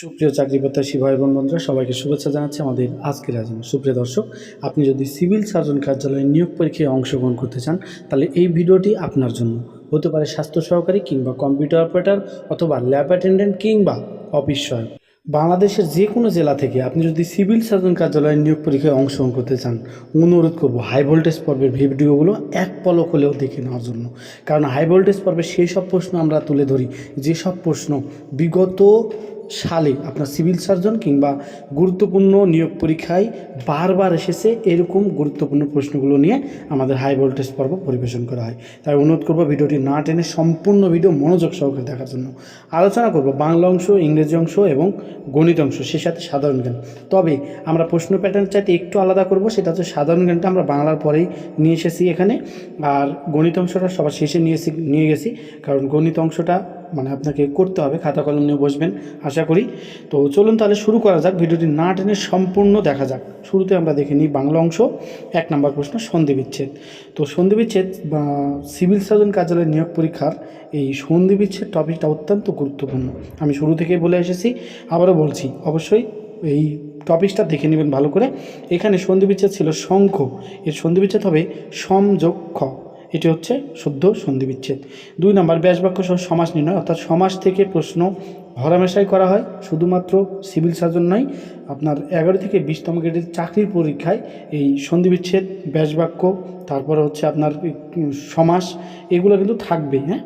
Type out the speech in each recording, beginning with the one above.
সুপ্রিয় চাকরি প্রত্যাশী ভাই বোন বন্ধুরা, সবাইকে শুভেচ্ছা জানাচ্ছি আমাদের আজকের আয়োজনে। সুপ্রিয় দর্শক, আপনি যদি সিভিল সার্জন কার্যালয়ে নিয়োগ পরীক্ষায় অংশগ্রহণ করতে চান, তাহলে এই ভিডিওটি আপনার জন্য। হতে পারে স্বাস্থ্য সহকারী কিংবা কম্পিউটার অপারেটর অথবা ল্যাব অ্যাটেন্ডেন্ট কিংবা অফিস সহায়ক। বাংলাদেশের যে কোনো জেলা থেকে আপনি যদি সিভিল সার্জন কার্যালয়ে নিয়োগ পরীক্ষায় অংশগ্রহণ করতে চান, অনুরোধ করব হাই ভোল্টেজ পর্বের ভিডিওগুলো এক পলক হলেও দেখে নেওয়ার জন্য। কারণ হাই ভোল্টেজ পর্বে সেই সব প্রশ্ন আমরা তুলে ধরি, যেসব প্রশ্ন বিগত সালে আপনার সিভিল সার্জন কিংবা গুরুত্বপূর্ণ নিয়োগ পরীক্ষায় বারবার এসেছে এরকম গুরুত্বপূর্ণ প্রশ্নগুলো নিয়ে আমাদের হাই ভোল্টেজ পর্ব পরিবেশন করা হয়। তাই অনুরোধ করব ভিডিওটি না টেনে সম্পূর্ণ ভিডিও মনোযোগ সহকারে দেখার জন্য। আলোচনা করব বাংলা অংশ, ইংরেজি অংশ এবং গণিত অংশ, সে সাথে সাধারণ জ্ঞান। তবে আমরা প্রশ্ন প্যাটার্ন চাইতে একটু আলাদা করব, সেটা হচ্ছে সাধারণ জ্ঞানটা আমরা বাংলার পরেই নিয়ে এসেছি এখানে। আর গণিত অংশটা সবার শেষে নিয়ে নিয়ে গেছি। কারণ গণিত অংশটা মানে আপনাকে করতে হবে, খাতা কলম নিয়ে বসবেন, আশা করি। তো চলুন তাহলে শুরু করা যাক, ভিডিওটি না টেনে সম্পূর্ণ দেখা যাক। শুরুতে আমরা দেখে নিই বাংলা অংশ, এক নম্বর প্রশ্ন সন্ধি বিচ্ছেদ তো সন্ধি বিচ্ছেদ সিভিল সার্জন কার্যালয়ের নিয়োগ পরীক্ষার এই সন্ধি বিচ্ছেদ টপিকটা অত্যন্ত গুরুত্বপূর্ণ। আমি শুরু থেকেই বলে এসেছি, আবারও বলছি, অবশ্যই এই টপিকটা দেখে নেবেন ভালো করে। এখানে সন্ধি বিচ্ছেদ ছিল শঙ্খ এর সন্ধি বিচ্ছেদ হবে সমযোক্ষ এটি হচ্ছে শুদ্ধ সন্ধি বিচ্ছেদ দুই নম্বর, ব্যাসবাক্য সহ সমাজ নির্ণয়, অর্থাৎ সমাজ থেকে প্রশ্ন হরামেশাই করা হয়, শুধুমাত্র সিভিল সার্জন নয়, আপনার এগারো থেকে বিশতম গ্রেডের চাকরির পরীক্ষায় এই সন্ধি বিচ্ছেদ ব্যাসবাক্য, তারপরে হচ্ছে আপনার সমাস, এগুলো কিন্তু থাকবে হ্যাঁ?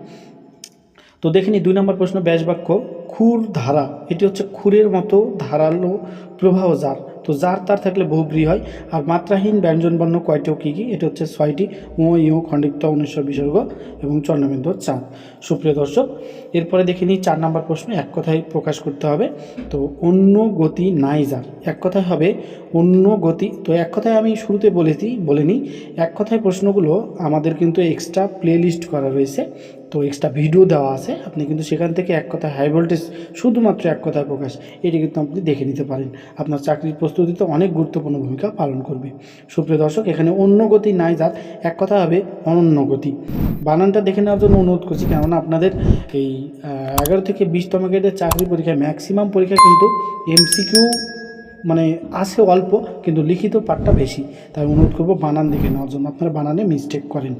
তো দেখে নিই, দুই নম্বর প্রশ্ন, ব্যাসবাক্য, খুর ধারা, এটি হচ্ছে খুরের মতো ধারালো প্রবাহ যার তো যার তার থাকলে বহু বহুব্রী হয়। আর মাত্রাহীন ব্যঞ্জনবর্ণ কয়টি ও কী কী? এটা হচ্ছে ছয়টি। ও ইউ খণ্ডিত উনিশশো বিসর্গ এবং চন্দ্রবিন্দু চাঁদ সুপ্রিয় দর্শক, এরপরে দেখে নিই চার নম্বর প্রশ্ন, এক কথায় প্রকাশ করতে হবে। তো অন্য গতি নাই যার, এক কথায় হবে অন্য গতি। তো এক কথায় আমি শুরুতে বলেছি, বলে নিই, এক কথায় প্রশ্নগুলো আমাদের কিন্তু এক্সট্রা প্লে লিস্ট করা রয়েছে। তো এক্সট্রা ভিডিও দেওয়া আছে। আপনি কিন্তু সেখান থেকে এক কথায় হাই ভোল্টেজ শুধুমাত্র এক কথায় প্রকাশ, এটি কিন্তু আপনি দেখে নিতে পারেন। আপনার চাকরির প্রস্তুতিতে অনেক গুরুত্বপূর্ণ ভূমিকা পালন করবে। সুপ্রিয় দর্শক, এখানে অন্য গতি নাই যার, এক কথা হবে অনন্য গতি। বানানটা দেখে নেওয়ার জন্য অনুরোধ করছি, কেননা আপনাদের এই এগারো থেকে বিশতম গ্রেডের চাকরি পরীক্ষায় ম্যাক্সিমাম পরীক্ষা কিন্তু এমসিকিউ মানে আসে অল্প, কিন্তু লিখিত পাঠটা বেশি। তাই অনুরোধ করব বানান দেখে নেওয়ার জন্য। আপনারা বানানে মিস্টেক করেন।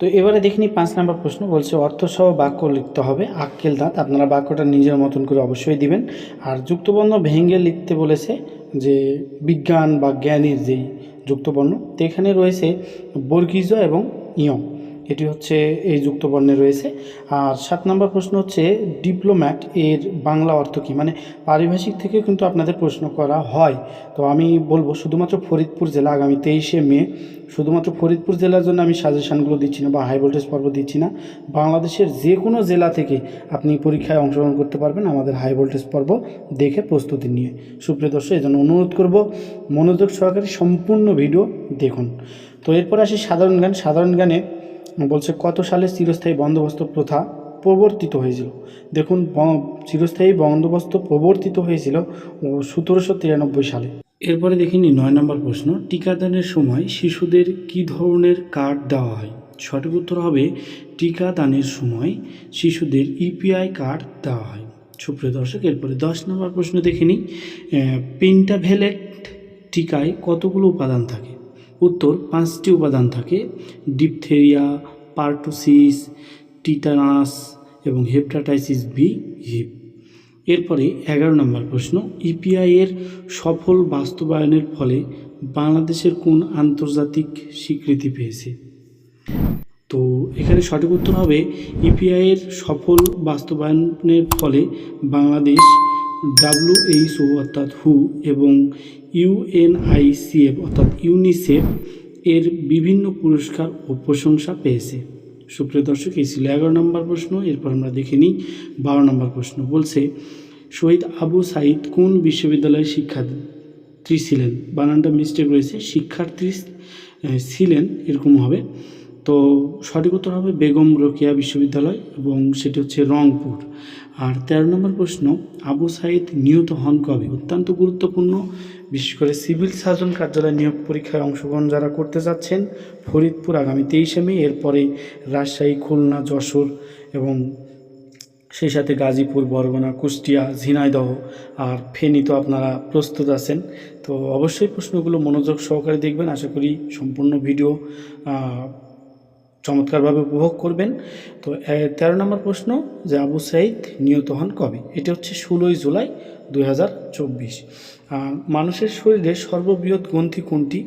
তো এবারে দেখিনি পাঁচ নম্বর প্রশ্ন, বলছে অর্থসহ বাক্য লিখতে হবে, আক্কেল দাঁত, আপনারা বাক্যটা নিজের মতন করে অবশ্যই দিবেন। আর যুক্তবর্ণ ভেঙ্গে লিখতে বলেছে যে বিজ্ঞান বা জ্ঞানের যেই যুক্তবর্ণ, তো এখানে রয়েছে বর্গিজ এবং ইয়ং। এটি হচ্ছে এই যুক্তবর্ণে রয়েছে। আর সাত নম্বর প্রশ্ন হচ্ছে, ডিপ্লোম্যাট এর বাংলা অর্থ কী? মানে পারিভাষিক থেকে কিন্তু আপনাদের প্রশ্ন করা হয়। তো আমি বলব, শুধুমাত্র ফরিদপুর জেলা আগামী তেইশে মে, শুধুমাত্র ফরিদপুর জেলার জন্য আমি সাজেশানগুলো দিচ্ছি না বা হাই ভোল্টেজ পর্ব দিচ্ছি না। বাংলাদেশের যে কোনো জেলা থেকে আপনি পরীক্ষায় অংশগ্রহণ করতে পারবেন আমাদের হাই ভোল্টেজ পর্ব দেখে প্রস্তুতি নিয়ে। সুপ্রিয় দর্শক এই জন্য অনুরোধ করব, মনোযোগ সহকারে সম্পূর্ণ ভিডিও দেখুন। তো এরপর আসি সাধারণ গান সাধারণ গানে বলছে, কত সালে চিরস্থায়ী বন্দোবস্ত প্রথা প্রবর্তিত হয়েছিল? দেখুন চিরস্থায়ী বন্দোবস্ত প্রবর্তিত হয়েছিল সতেরোশো তিরানব্বই সালে। এরপরে দেখিনি, নয় নম্বর প্রশ্ন, টিকাদানের সময় শিশুদের কী ধরনের কার্ড দেওয়া হয়? সঠিক উত্তর হবে, টিকাদানের সময় শিশুদের ইপিআই কার্ড দেওয়া হয়। সুপ্রিয় দর্শক, এরপরে দশ নম্বর প্রশ্ন দেখে পেন্টাভেলেট টিকায় কতগুলো উপাদান থাকে? উত্তর পাঁচটি উপাদান থাকে, ডিপথেরিয়া, পার্টোসিস, টিটানাস এবং হেপাটাইটিস বি, হিপ। এরপরে এগারো নম্বর প্রশ্ন, ইপিআই এর সফল বাস্তবায়নের ফলে বাংলাদেশের কোন আন্তর্জাতিক স্বীকৃতি পেয়েছে? তো এখানে সঠিক উত্তর হবে, ইপিআই এর সফল বাস্তবায়নের ফলে বাংলাদেশ ডাব্লিউএইচও অর্থাৎ হু এবং ইউএনআইসিএফ অর্থাৎ ইউনিসেফ এর বিভিন্ন পুরস্কার ও প্রশংসা পেয়েছে। সুপ্রিয় দর্শক, এই ছিল এগারো নম্বর প্রশ্ন। এরপর আমরা দেখে নিই বারো নম্বর প্রশ্ন। বলছে, শহীদ আবু সাইদ কোন বিশ্ববিদ্যালয়ের শিক্ষার্থী ছিলেন? বানানটা মিস্টেক রয়েছে। শিক্ষার্থী ছিলেন, এরকম হবে। তো সঠিক উত্তর হবে বেগম রোকিয়া বিশ্ববিদ্যালয় এবং সেটি হচ্ছে রংপুর। আর তেরো নম্বর প্রশ্ন, আবু সাইদ নিহত হন কবে? অত্যন্ত গুরুত্বপূর্ণ। বিশেষ করে সিভিল সার্জন কার্যালয় নিয়োগ পরীক্ষায় অংশগ্রহণ যারা করতে যাচ্ছেন, ফরিদপুর আগামী তেইশে মে, এরপরে রাজশাহী, খুলনা, যশোর এবং সেই সাথে গাজীপুর, বরগুনা, কুষ্টিয়া, ঝিনাইদহ আর ফেনী তো আপনারা প্রস্তুত আছেন। তো অবশ্যই প্রশ্নগুলো মনোযোগ সহকারে দেখবেন। আশা করি সম্পূর্ণ ভিডিও চমৎকারভাবে উপভোগ করবেন। তো তেরো নম্বর প্রশ্ন, যে আবু সাইদ নিহত হন কবে? এটা হচ্ছে ষোলোই জুলাই দুই হাজার চব্বিশ। মানুষের শরীরে সর্ববৃহৎ গ্রন্থি কোনটি?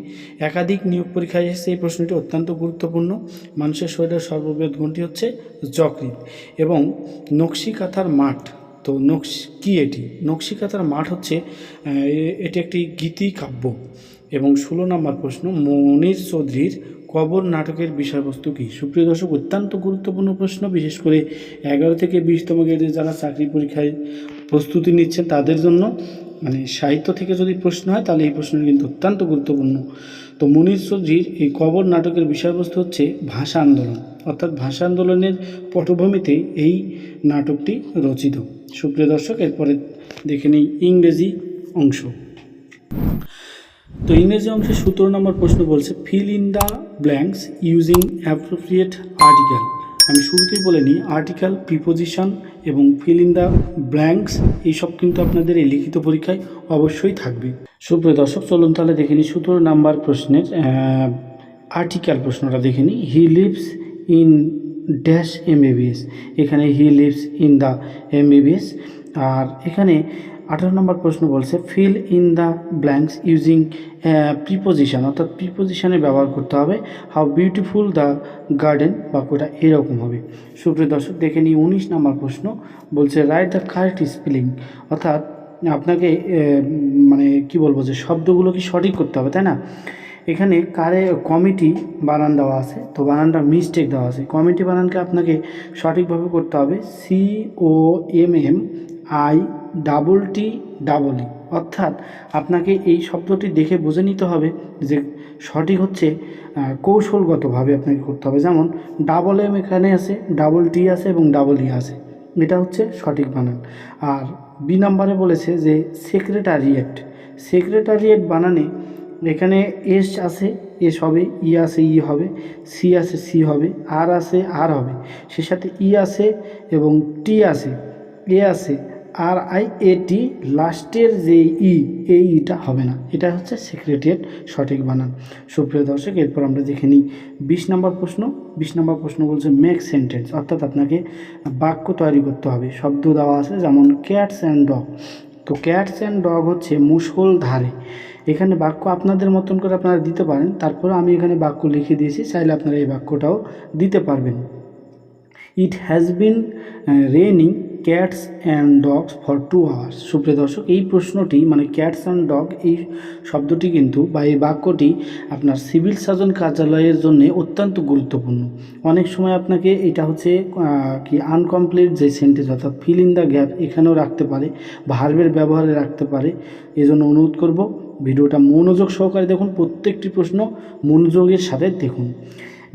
একাধিক নিয়োগ পরীক্ষায় এসেছে, এই প্রশ্নটি অত্যন্ত গুরুত্বপূর্ণ। মানুষের শরীরের সর্ববৃহৎ গ্রন্থি হচ্ছে যকৃৎ এবং নকশি কাঁথার মাঠ। তো, নকশ, কি এটি? নকশি কাঁথার মাঠ হচ্ছে এটি একটি গীতি কাব্য এবং ষোলো নম্বর প্রশ্ন, মনির চৌধুরীর কবর নাটকের বিষয়বস্তু কী? সুপ্রিয় দর্শক, অত্যন্ত গুরুত্বপূর্ণ প্রশ্ন, বিশেষ করে এগারো থেকে বিশতম গ্রেডের যারা চাকরি পরীক্ষায় প্রস্তুতি নিচ্ছেন তাদের জন্য। মানে সাহিত্য থেকে যদি প্রশ্ন হয়, তাহলে এই প্রশ্নটি কিন্তু অত্যন্ত গুরুত্বপূর্ণ। তো মনির চৌধুরীর এই কবর নাটকের বিষয়বস্তু হচ্ছে ভাষা আন্দোলন। অর্থাৎ ভাষা আন্দোলনের পটভূমিতে এই নাটকটি রচিত। সুপ্রিয় দর্শক, এরপরে দেখে নিই ইংরেজি অংশ। তো ইংরেজি অংশে সতেরো নম্বর প্রশ্ন বলছে fill in the blanks using appropriate article আমি শুরুতেই বলে নিই আর্টিকেল প্রিপোজিশন এবং ফিল ইন দ্য ব্ল্যাঙ্কস এইসব কিন্তু আপনাদের এই লিখিত পরীক্ষায় অবশ্যই থাকবে। সুপ্রিয় দর্শক, চলুন তাহলে দেখে নিই সতেরো নাম্বার প্রশ্নের আর্টিকেল প্রশ্নটা দেখে নিই। He lives in dash MBBS এখানে he lives in the MBBS আর এখানে আঠারো নম্বর প্রশ্ন বলছে fill in the blanks using preposition অর্থাৎ প্রিপোজিশনে ব্যবহার করতে হবে হাউ বিউটিফুল দ্য গার্ডেন বাক্যটা এরকম হবে। সুপ্রিয় দর্শক, দেখে নিই উনিশ নম্বর প্রশ্ন, বলছে রাইট দ্য কারেক্ট স্পেলিং অর্থাৎ আপনাকে মানে কি বলব যে শব্দগুলো কি সঠিক করতে হবে, তাই না? এখানে কারে কমিটি বানান দেওয়া আছে, তো বানানটা মিস্টেক দেওয়া আছে। কমিটি বানানকে আপনাকে সঠিকভাবে করতে হবে C O M M I double T double E. অর্থাৎ আপনাকে এই শব্দটি দেখে বুঝে নিতে হবে যে সঠিক হচ্ছে কৌশলগতভাবে আপনাকে করতে হবে। যেমন ডাবল এম এখানে আছে, ডাবল টি আছে এবং ডাবল ই আছে। এটা হচ্ছে সঠিক বানান। আর বি নাম্বারে বলেছে যে সেক্রেটারিয়েট। সেক্রেটারিয়েট বানানে এখানে এস আছে এস হবে ই আছে, ই হবে, সি আছে, সি হবে, আর আছে, আর হবে। সে সাথে ই আছে এবং টি আছে, এ আছে আর আই এ টি লাস্টের যে ই, এই ইটা হবে না। এটা হচ্ছে সেক্রেটারিয়েট সঠিক বানান। সুপ্রিয় দর্শক, এরপর আমরা দেখে নিই বিশ নম্বর প্রশ্ন। বিশ নম্বর প্রশ্ন বলছে মেক সেন্টেন্স অর্থাৎ আপনাকে বাক্য তৈরি করতে হবে। শব্দ দেওয়া আছে, যেমন ক্যাটস অ্যান্ড ডগ তো ক্যাটস অ্যান্ড ডগ হচ্ছে মুসল ধারে। এখানে বাক্য আপনাদের মতন করে আপনারা দিতে পারেন। তারপরে আমি এখানে বাক্য লিখে দিয়েছি, চাইলে আপনারা এই বাক্যটাও দিতে পারবেন। It has been raining cats and dogs for two hours সুপ্রিয় দর্শক, এই প্রশ্নটি মানে ক্যাটস অ্যান্ড ডগ এই শব্দটি কিন্তু বা এই বাক্যটি আপনার সিভিল সার্জন কার্যালয়ের জন্য অত্যন্ত গুরুত্বপূর্ণ। অনেক সময় আপনাকে এটা হচ্ছে কি আনকমপ্লিট যে সেন্টেন্স অর্থাৎ ফিল ইন দ্য গ্যাপ এখানেও রাখতে পারে ভার্বের ব্যবহারে রাখতে পারে। এজন্য অনুরোধ করব, ভিডিওটা মনোযোগ সহকারে দেখুন, প্রত্যেকটি প্রশ্ন মনোযোগের সাথে দেখুন।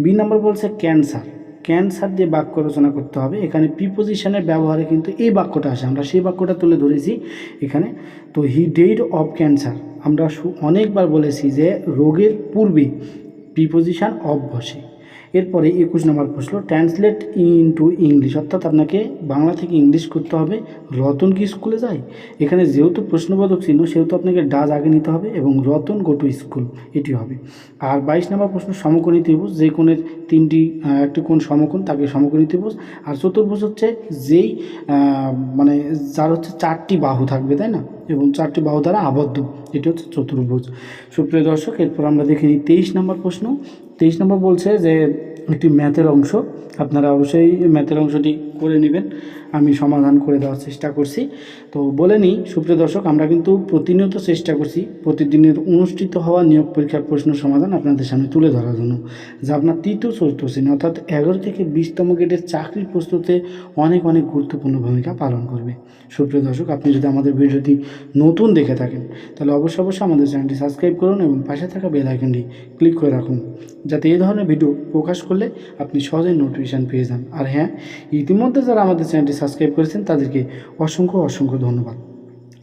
বি নাম্বার বলছে ক্যান্সার ক্যান্সার দিয়ে বাক্য রচনা করতে হবে। এখানে প্রিপোজিশনের ব্যবহারে কিন্তু এই বাক্যটা আসে। আমরা সেই বাক্যটা তুলে ধরেছি এখানে। তো হি ডেড অফ ক্যান্সার আমরা অনেকবার বলেছি যে রোগের পূর্বে প্রিপোজিশান অফ বসে। এরপরে একুশ নম্বর প্রশ্ন ট্রান্সলেট ইনটু ইংলিশ অর্থাৎ আপনাকে বাংলা থেকে ইংলিশ করতে হবে। রতন কি স্কুলে যায়? এখানে যেহেতু প্রশ্নবোধক চিহ্ন, সেহেতু আপনাকে ডাজ আগে নিতে হবে এবং রতন গো টু স্কুল এটি হবে। আর বাইশ নম্বর প্রশ্ন, সমকোণী ত্রিভুজ, যে কোণের তিনটি একটি কোণ সমকোণ, তাকে সমকোণী ত্রিভুজ। আর চতুর্ভুজ হচ্ছে যেই মানে যার হচ্ছে চারটি বাহু থাকবে, তাই না? এবং চারটি বাহু দ্বারা আবদ্ধ, এটি হচ্ছে চতুর্ভুজ। সুপ্রিয় দর্শক, এরপর আমরা দেখে নিই তেইশ নম্বর প্রশ্ন তেইশ নম্বর বলছে যে একটি ম্যাথের অংশ। আপনারা অবশ্যই ম্যাথের অংশটি করে নেবেন। আমি সমাধান করে দেওয়ার চেষ্টা করছি। তো বলে নিই, সুপ্রিয় দর্শক, আমরা কিন্তু প্রতিনিয়ত চেষ্টা করছি প্রতিদিনের অনুষ্ঠিত হওয়া নিয়োগ পরীক্ষার প্রশ্ন সমাধান আপনাদের সামনে তুলে ধরার জন্য। যা আপনার তৃতীয়, চতুর্থ শ্রেণি অর্থাৎ এগারো থেকে বিশতম গেটের চাকরির প্রস্তুতে অনেক অনেক গুরুত্বপূর্ণ ভূমিকা পালন করবে। সুপ্রিয় দর্শক, আপনি যদি আমাদের ভিডিওটি নতুন দেখে থাকেন, তাহলে অবশ্যই অবশ্যই আমাদের চ্যানেলটি সাবস্ক্রাইব করুন এবং পাশে থাকা বেল আইকনটি ক্লিক করে রাখুন। যাতে এই ধরনের ভিডিও প্রকাশ করলে আপনি সহজেই নোটিফিকেশান পেয়ে যান। আর হ্যাঁ ইতিমধ্যে যারা আমাদের চ্যানেলটি সাবস্ক্রাইব করেছেন, তাদেরকে অসংখ্য অসংখ্য ধন্যবাদ।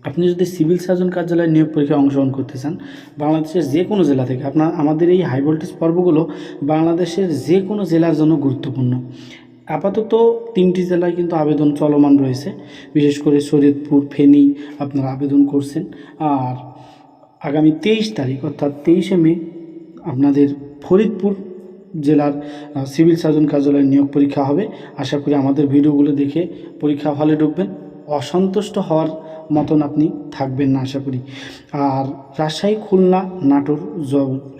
আপনি যদি সিভিল সার্জন কার্যালয়ের নিয়োগ পরীক্ষায় অংশগ্রহণ করতে চান, বাংলাদেশের যে কোনো জেলা থেকে, আপনার, আমাদের এই হাই ভোল্টেজ পর্বগুলো বাংলাদেশের যে কোনো জেলার জন্য গুরুত্বপূর্ণ। আপাতত তিনটি জেলায় কিন্তু আবেদন চলমান রয়েছে। বিশেষ করে শরীয়তপুর ফেনী আপনারা আবেদন করছেন। আর আগামী তেইশ তারিখ, অর্থাৎ তেইশে মে, আপনাদের ফরিদপুর জেলার সিভিল সার্জন কার্যালয়ে নিয়োগ পরীক্ষা হবে। আশা করি আমাদের ভিডিওগুলো দেখে পরীক্ষা হলে ঢুকবেন। অসন্তুষ্ট হওয়ার মতন আপনি থাকবেন না, আশা করি। আর রাজশাহী, খুলনা, নাটোর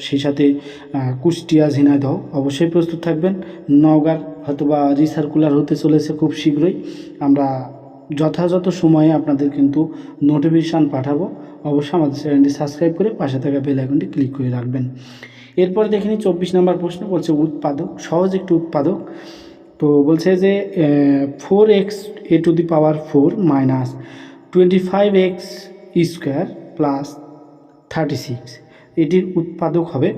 সেই সাথে কুষ্টিয়া, ঝিনাইদহ অবশ্যই প্রস্তুত থাকবেন। নওগাঁর হয়তোবা রিসার্কুলার হতে চলেছে খুব শীঘ্রই। আমরা যথাযথ সময়ে আপনাদের কিন্তু নোটিফিকেশান পাঠাবো। অবশ্যই আমাদের চ্যানেলটি সাবস্ক্রাইব করে পাশে থাকা বেল আইকনটি ক্লিক করে রাখবেন। এরপর দেখে নিই চব্বিশ নম্বর প্রশ্ন, বলছে উৎপাদক, সহজ একটি উৎপাদক। তো বলছে যে four x a to the power four minus twenty five x square plus thirty six এটির উৎপাদক হবে,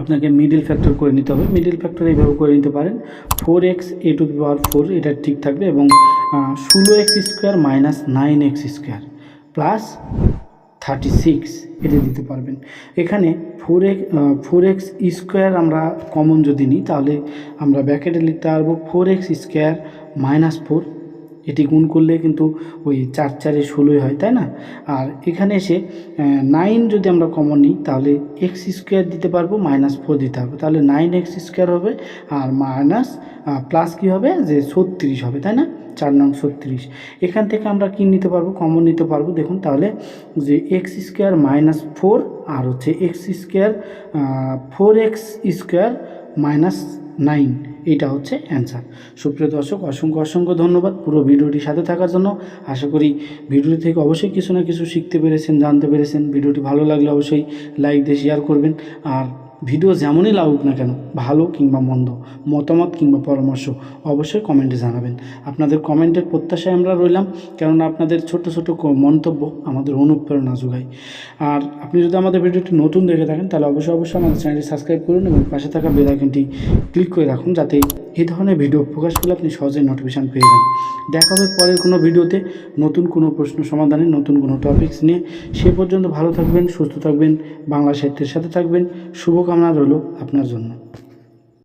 আপনাকে মিডিল ফ্যাক্টর করে নিতে হবে। মিডিল ফ্যাক্টর এইভাবে করে নিতে পারেন four x a to the power four এটা ঠিক থাকবে এবং ষোলো x square minus nine x square plus thirty six এটা দিতে পারবেন। এখানে four x four x square আমরা কমন যদি নিই, তাহলে আমরা ব্যাকেটে লিখতে পারব four x square minus four এটি গুণ করলে কিন্তু ওই চার চারে ষোলোই হয়, তাই না? আর এখানে এসে নাইন যদি আমরা কমন নিই, তাহলে এক্স স্কোয়ার দিতে পারব মাইনাস ফোর দিতে হবে। তাহলে নাইন এক্স স্কোয়ার হবে, আর মাইনাস প্লাস কী হবে? যে ছত্রিশ হবে, তাই না? চার নং ছত্রিশ। এখান থেকে আমরা কী নিতে পারব? কমন নিতে পারব। দেখুন তাহলে যে এক্স স্কোয়ার মাইনাস ফোর আর হচ্ছে x square four x square minus nine এটা হচ্ছে অ্যান্সার সুপ্রিয় দর্শক, অসংখ্য অসংখ্য ধন্যবাদ পুরো ভিডিওটির সাথে থাকার জন্য। আশা করি ভিডিওটি থেকে অবশ্যই কিছু না কিছু শিখতে পেরেছেন, জানতে পেরেছেন। ভিডিওটি ভালো লাগলে অবশ্যই লাইক দিয়ে শেয়ার করবেন। আর ভিডিও যেমনই লাগুক না কেন, ভালো কিংবা মন্দ, মতামত কিংবা পরামর্শ অবশ্যই কমেন্টে জানাবেন। আপনাদের কমেন্টের প্রত্যাশায় আমরা রইলাম, কেননা আপনাদের ছোট ছোট মন্তব্য আমাদের অনুপ্রেরণা যোগায়। আর আপনি যদি আমাদের ভিডিওটি নতুন দেখে থাকেন, তাহলে অবশ্যই অবশ্যই আমাদের চ্যানেলটি সাবস্ক্রাইব করুন এবং পাশে থাকা বেল আইকনটি ক্লিক করে রাখুন, যাতে এই ধরনের ভিডিও প্রকাশ করলে আপনি সহজেই নোটিফিকেশান পেয়ে যান। দেখা হবে পরের কোনো ভিডিওতে নতুন কোনো প্রশ্ন সমাধানে, নতুন কোনো টপিকস নিয়ে। সে পর্যন্ত ভালো থাকবেন, সুস্থ থাকবেন বাংলা সাহিত্যের সাথে থাকবেন। শুভকামনা রইল আপনার জন্য।